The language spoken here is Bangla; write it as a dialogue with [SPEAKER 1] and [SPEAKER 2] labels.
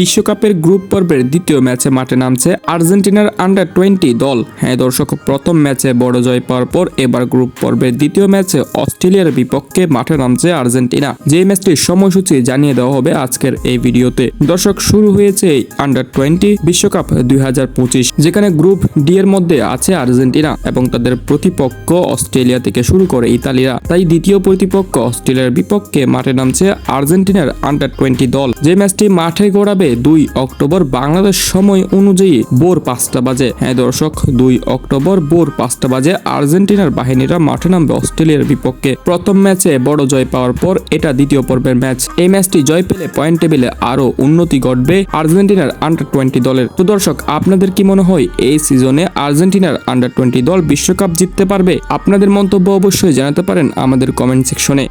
[SPEAKER 1] বিশ্বকাপের গ্রুপ পর্বের দ্বিতীয় ম্যাচে মাঠে নামছে আর্জেন্টিনার আন্ডার টোয়েন্টি দল। হ্যাঁ দর্শক, প্রথম ম্যাচে বড় জয় পাওয়ার পর এবার গ্রুপ পর্বের দ্বিতীয় ম্যাচে অস্ট্রেলিয়ার বিপক্ষে মাঠে নামছে আর্জেন্টিনা। যে ম্যাচটির সময়সূচি জানিয়ে দেওয়া হবে আজকের এই ভিডিওতে। দর্শক, শুরু হয়েছে আন্ডার টোয়েন্টি বিশ্বকাপ দুই হাজার পঁচিশ, যেখানে গ্রুপ ডি এর মধ্যে আছে আর্জেন্টিনা এবং তাদের প্রতিপক্ষ অস্ট্রেলিয়া থেকে শুরু করে ইতালিরা। তাই দ্বিতীয় প্রতিপক্ষ অস্ট্রেলিয়ার বিপক্ষে মাঠে নামছে আর্জেন্টিনার আন্ডার টোয়েন্টি দল। যে ম্যাচটি মাঠে গড়াবে দুই অক্টোবর বাংলাদেশ সময় অনুযায়ী ভোর পাঁচটা বাজে। হ্যাঁ দর্শক, দুই অক্টোবর ভোর পাঁচটা বাজে আর্জেন্টিনার বাহিনীরা মাঠে নামবে অস্ট্রেলিয়ার বিপক্ষে। প্রথম ম্যাচে বড় জয় পাওয়ার পর এটা দ্বিতীয় পর্বের ম্যাচ। এই ম্যাচটি জয় পেলে পয়েন্ট টেবিলে আরও উন্নতি ঘটবে আর্জেন্টিনার আন্ডার টোয়েন্টি দলের। তো দর্শক, আপনাদের কি মনে হয় এই সিজনে আর্জেন্টিনার আন্ডার টোয়েন্টি দল বিশ্বকাপ জিততে পারবে? আপনাদের মন্তব্য অবশ্যই জানাতে পারেন আমাদের কমেন্ট সেকশনে